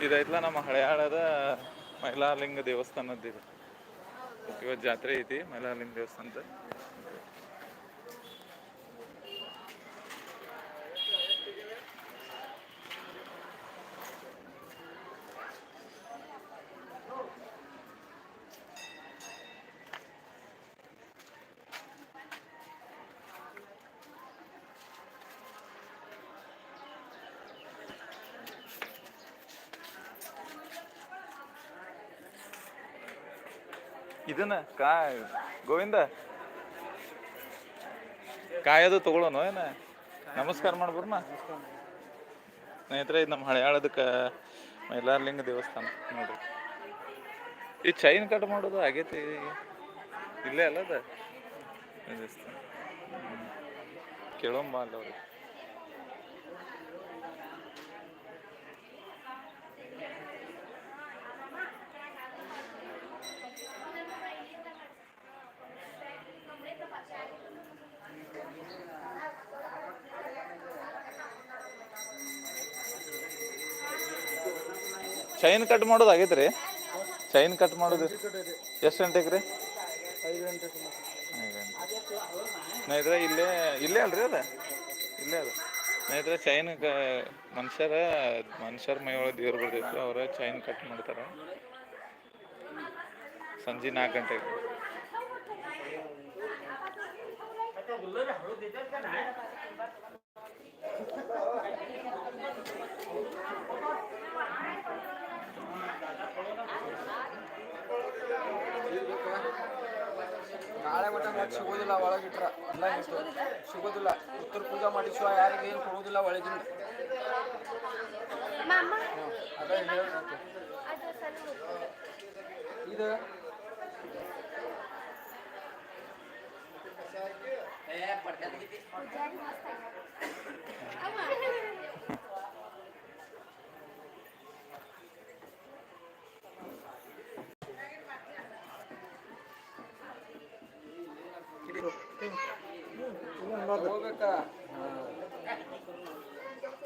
ಇದೈತ್ಲ ನಮ್ಮ ಹಳೆಯಾಳದ ಮೈಲಾರಲಿಂಗ ದೇವಸ್ಥಾನದ್ದು ಇದು. ಇವತ್ತು ಜಾತ್ರೆ ಐತಿ ಮೈಲಾರಲಿಂಗ ದೇವಸ್ಥಾನದ ಇದನ್ನ ಕಾಯ್, ಗೋವಿಂದ. ಕಾಯೋದು ತಗೊಳ್ಳೋಣ ಏನ? ನಮಸ್ಕಾರ ಮಾಡ್ಬರ್ನ ಸ್ನೇಹಿತರೆ, ಇದು ನಮ್ಮ ಹಳೆಯಾಳದಕ್ಕೆ ಮೈಲಾರಲಿಂಗ ದೇವಸ್ಥಾನ ನೋಡ್ರಿ. ಈ ಚೈನ್ ಕಟ್ ಮಾಡೋದು ಆಗೈತಿ ಇಲ್ಲೇ ಅಲ್ಲದ ದೇವಸ್ಥಾನ. ಕೇಳೋಂಬ ಅಲ್ಲ ಅವ್ರಿಗೆ ಚೈನ್ ಕಟ್ ಮಾಡೋದು ಆಗೈತೆ ರೀ ಚೈನ್ ಕಟ್ ಮಾಡೋದು ಎಷ್ಟು ಗಂಟೆಗೆ ರೀ? ಸ್ನೇಹಿತರೆ, ಇಲ್ಲೇ ಇಲ್ಲೇ ಅಲ್ರಿ ಅದ. ಇಲ್ಲೇ ಅದ. ಸ್ನೇಹಿತರೆ ಚೈನ್ ಮನುಷ್ಯರ ಮನುಷ್ಯರ ಮನುಷ್ಯರ ಮೈಯೊಳಗೆ ದೇವ್ರು ಬರ್ತೈತೆ ಅವ್ರ ಚೈನ್ ಕಟ್ ಮಾಡ್ತಾರೆ. ಸಂಜೆ ನಾಲ್ಕು ಗಂಟೆಗೆ. ಸಿಗೋದಿಲ್ಲ ಒಳಗಿಟ್ರ. ಎಲ್ಲ ಇಟ್ಟು ಸಿಗೋದಿಲ್ಲ. ಉತ್ತರ ಪೂಜೆ ಮಾಡಿಸುವ ಯಾರಿಗೆ ಏನು ಕೊಡೋದಿಲ್ಲ ಒಳಗಿನ. ಇದು? ಅದ ಸಣ್ಣ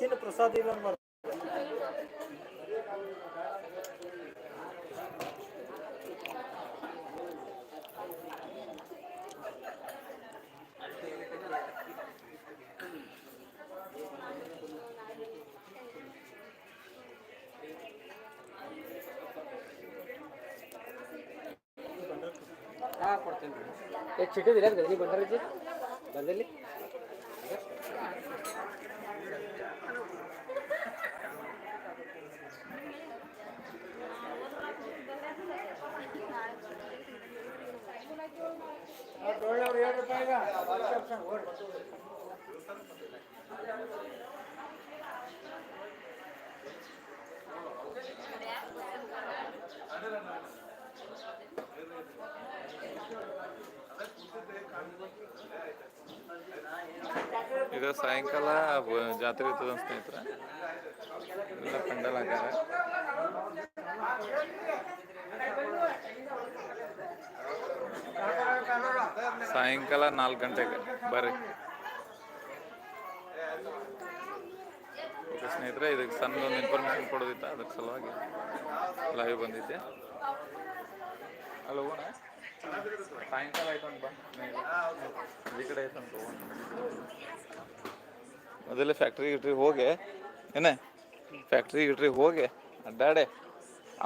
ಇದು ಪ್ರಸಾದ ಇಲ್ಲ ಕೊಡ್ತೀನಿ ಹೋಗ್ಬೇಕಾ ಬಂದ್ರೆ ಬಂದಲ್ಲಿ? ಮಾಡ ಹಾ ಕೊಡ್ತೀನಿ ರೀ ಏ ಚಿಟ್ಟಿದಿಲ್ಲ ಗದನಿ ಬಂದಾರಿಜಿ ಬಂದಲ್ಲಿ ಇದು ಸಾಯಂಕಾಲ ಜಾತ್ರೆ ಇರ್ತದ ಸ್ನೇಹಿತರೆ. ಎಲ್ಲ ಪಂಡಲ್ ಸಾಯಂಕಾಲ ನಾಲ್ಕು ಗಂಟೆಗೆ, ಬರ್ರಿ. ಸ್ನೇಹಿತರೆ, ಇದಕ್ಕೆ ಸಣ್ಣ ಒಂದು ಇನ್ಫಾರ್ಮೇಶನ್ ಕೊಡೋದಿತ್ತ ಅದಕ್ಕೆ ಸಲುವಾಗಿ ಲೈವ್ ಬಂದಿದ್ದೆ ಅಲ್ಲ ಹೋಗೋಣ ಸಾಯಂಕಾಲ ಆಯ್ತು ಅಂತ. ಈ ಕಡೆ ಆಯ್ತು ಅಂತ ಮೊದಲೇ ಫ್ಯಾಕ್ಟ್ರಿ ಗಿಟ್ರಿ ಹೋಗಿ. ಏನ? ಫ್ಯಾಕ್ಟ್ರಿ ಗಿಟ್ರಿ ಹೋಗಿ. ಅಡ್ಡಾಡೆ.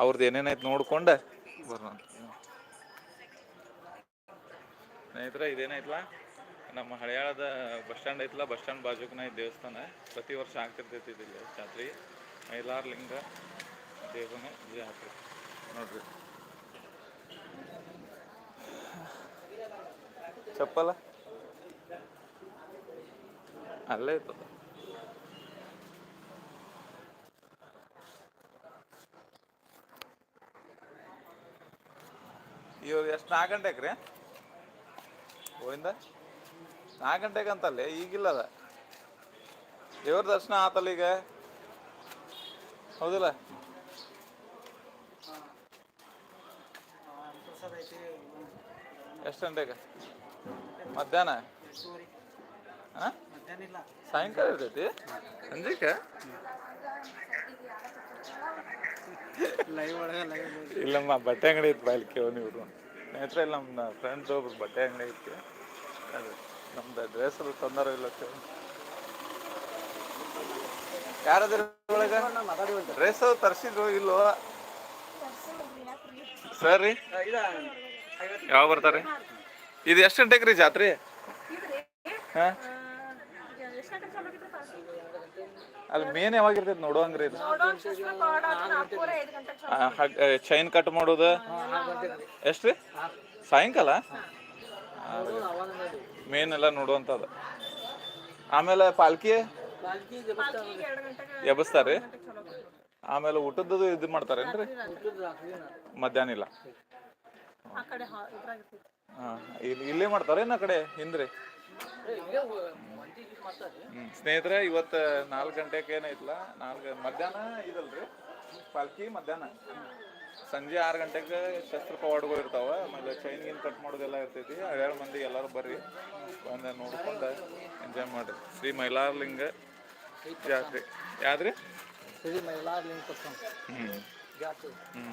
ಅವ್ರದ್ದು ಏನೇನೈತೆ ನೋಡ್ಕೊಂಡು ಬರೋಣ ಸ್ನೇಹಿತರೆ ಇದೇನೈತಲ್ಲ ನಮ್ಮ ಹಳೆಯಾಳದ ಬಸ್ ಸ್ಟ್ಯಾಂಡ್ ಐತಲ್ಲ ಬಸ್ ಸ್ಟ್ಯಾಂಡ್ ಬಾಜುಕನ ಇದು ದೇವಸ್ಥಾನ. ಪ್ರತಿ ವರ್ಷ ಆಗ್ತಿರ್ತೈತಿ ಇಲ್ಲಿ ಜಾತ್ರೆ. ಮೈಲಾರಲಿಂಗ ದೇವನ ಜಾತ್ರೆ. ನೋಡ್ರಿ. ಚಪ್ಪಲ? ಅಲ್ಲೇ ಇರ್ತದೆ. ಇವಾಗ ಎಷ್ಟು ನಾಲ್ಕು ಗಂಟೆಗೆ ರೀ? ಗೋವಿಂದ? ನಾಲ್ಕು ಗಂಟೆಗೆ ಅಂತಲ್ಲೇ ಅದ. ದೇವ್ರ ದರ್ಶನ ಆತಲ್ಲ ಈಗ? ಹೌದಿಲ್ಲ? ಎಷ್ಟು ಗಂಟೆಗೆ ಮಧ್ಯಾಹ್ನ? ಹಾಂ? ಸಾಯಂಕಾಲ ಇರ್ತೈತಿ? ಸಂಜೆಕ? ಲೈವ್ ಒಳಗೆ ಲೈವ್ ಇಲ್ಲಮ್ಮ ಬಟ್ಟೆ ಅಂಗಡಿ ಐತಿ ಬಾಯ್ಲಿ ಕೇವನಿ ಇವರು ನೇತ್ರ ಇಲ್ಲ ನಮ್ಮ ಫ್ರೆಂಡ್ಸ್ ಒಬ್ರು ಬಟ್ಟೆ ಅಂಗಡಿ ಐತಿ. ಅದು ನಮ್ದು ಡ್ರೆಸ್ ತೊಂದರೆ ಇಲ್ಲ ಕೇಳಿ. ಯಾರಾದ್ರೂ ಒಳಗ? ಡ್ರೆಸ್ ತರ್ಸಿದ್ರು ಇಲ್ಲೋ? ಸರ್ ರೀ? ಯಾವ ಬರ್ತಾರೆ? ಇದು ಎಷ್ಟು ಗಂಟೆಗೆ ರೀ ಜಾತ್ರೆ? ಹಾಂ? ಅಲ್ಲಿ ಮೇನ್ ಯಾವಾಗ ಇರ್ತೈತೆ ನೋಡುವಂಗ್ರಿ ಇದು. ಚೈನ್ ಕಟ್ ಮಾಡೋದು. ಎಷ್ಟ್ರಿ? ಸಾಯಂಕಾಲ? ಮೇನ್ ಎಲ್ಲ ನೋಡುವಂಥದ್ದು. ಆಮೇಲೆ ಪಾಲ್ಕಿ? ಎಬ್ಬಿಸ್ತಾರೆ ಆಮೇಲೆ ಊಟದ್ದು ಇದು ಮಾಡ್ತಾರೇನ್ರಿ? ಮಧ್ಯಾಹ್ನ ಇಲ್ಲ. ಹಾಂ ಇಲ್ಲಿ ಇಲ್ಲೇ ಮಾಡ್ತಾರೇನು ಆ ಕಡೆ ಹಿಂದ್ರಿ? ಸ್ನೇಹಿತರೆ ಇವತ್ತು ನಾಲ್ಕು ಗಂಟೆಗೆ ಏನೈತಲ್ಲ ನಾಲ್ಕು ಮಧ್ಯಾಹ್ನ ಇದಲ್ರಿ. ಪಾಲ್ಕಿ ಮಧ್ಯಾಹ್ನ. ಸಂಜೆ ಆರು ಗಂಟೆಗೆ ಶಸ್ತ್ರ ಪವಾಡಗಳು ಇರ್ತಾವ. ಆಮೇಲೆ ಚೈನ್ ಗಿನ್ ಕಟ್ ಮಾಡೋದೆಲ್ಲ ಇರ್ತೈತಿ. ಏಳು ಮಂದಿ ಎಲ್ಲರೂ ಬರ್ರಿ. ಬಂದು ನೋಡ್ಕೊಂಡು ಎಂಜಾಯ್ ಮಾಡ್ರಿ. ಶ್ರೀ ಮೈಲಾರ್ಲಿಂಗ ಜಾತ್ರೆ. ಯಾವ್ದ್ರಿ? ಶ್ರೀ ಮೈಲಾರ್ ಲಿಂಕ್ ಕೊಡ್ತಾನೆ ಹ್ಞೂ ಹ್ಞೂ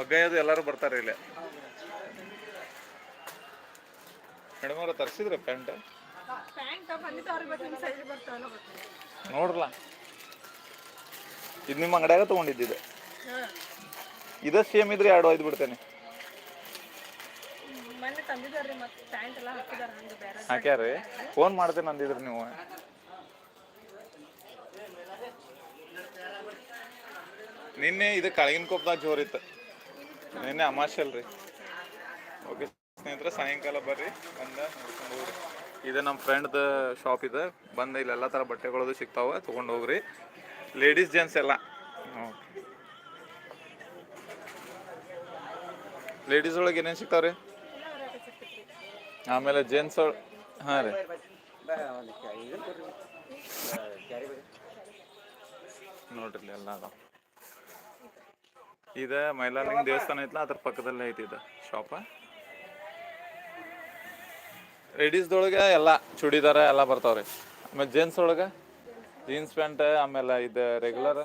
ಒಗ್ಗಯ್ಯದು ಎಲ್ಲರೂ ಬರ್ತಾರೆ ಇಲ್ಲೇ. ಮೇಡಮ್ ಅವ್ರ ತರಿಸಿದ್ರೆ ಪ್ಯಾಂಟ್ ನೋಡ್ರಲ್ಲ ಇದು ನಿಮ್ಮ ಅಂಗಡಿಯಾಗ ತೊಗೊಂಡಿದ್ದಿದೆ. ಇದ ಸೇಮ್ ಇದ್ರೆ ಎರಡು ಒಯ್ದು ಬಿಡ್ತೇನೆ. ಹಾಕ್ಯಾರಿ ಫೋನ್ ಮಾಡ್ತೇನೆ ಅಂದಿದ್ರಿ ನೀವು. ನಿನ್ನೆ ಇದು ಕಳಗಿನ ಕೊಪ್ಪದಾಗ ಜೋರಿತ್ತು. ನಿನ್ನೆ ಅಮಾಶೆ ಅಲ್ರಿ ಓಕೆ ಸ್ನೇಹಿತರೆ, ಸಾಯಂಕಾಲ ಬರ್ರಿ, ಬಂದ ನೋಡ್ಕೊಂಡು ಹೋಗ್ರಿ. ಇದು ನಮ್ಮ ಫ್ರೆಂಡ್ದ ಶಾಪ್ ಇದೆ. ಬಂದ ಇಲ್ಲಿ ಎಲ್ಲ ಥರ ಬಟ್ಟೆಗಳದು ಸಿಗ್ತಾವೆ, ತೊಗೊಂಡು ಹೋಗ್ರಿ. ಲೇಡೀಸ್ ಜೆಂಟ್ಸ್ ಎಲ್ಲ. ಲೇಡೀಸ್ ಒಳಗೆ ಏನೇನು ಸಿಗ್ತಾವ್ರಿ ಆಮೇಲೆ ಜೆಂಟ್ಸ್ ಒಳ ಹಾಂ ರೀ. ನೋಡ್ರಿ ಎಲ್ಲ ಅದಾವ. ಇದು ಮೈಲಾರಲಿಂಗ ದೇವಸ್ಥಾನ ಐತಲ್ಲ ಅದ್ರ ಪಕ್ಕದಲ್ಲೇ ಐತಿ ಇದು ಶಾಪ ಲೇಡೀಸ್ದೊಳಗೆ ಎಲ್ಲ ಚೂಡಿದಾರ ಎಲ್ಲ ಬರ್ತಾವ್ರಿ. ಆಮೇಲೆ ಜೀನ್ಸ್ ಒಳಗೆ? ಜೀನ್ಸ್ ಪ್ಯಾಂಟ್ ಆಮೇಲೆ ಇದು ರೆಗ್ಯುಲರ್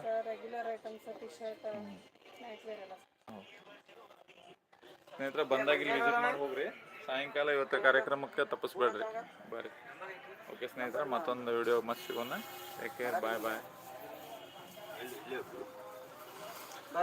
ಸ್ನೇಹಿತರೆ ಬಂದಾಗ ಇಲ್ಲಿ ವಿಸಿಟ್ ಮಾಡಿ ಹೋಗ್ರಿ. ಸಾಯಂಕಾಲ ಇವತ್ತು ಕಾರ್ಯಕ್ರಮಕ್ಕೆ ತಪ್ಪಿಸ್ಬೇಡ್ರಿ. ಬರ್ರಿ. ಓಕೆ ಸ್ನೇಹಿತರೆ ಮತ್ತೊಂದು ವಿಡಿಯೋ ಮತ್ತೆ ಸಿಗೋಣ. ಟೇಕ್ ಕೇರ್ ಬಾಯ್ ಬಾಯ್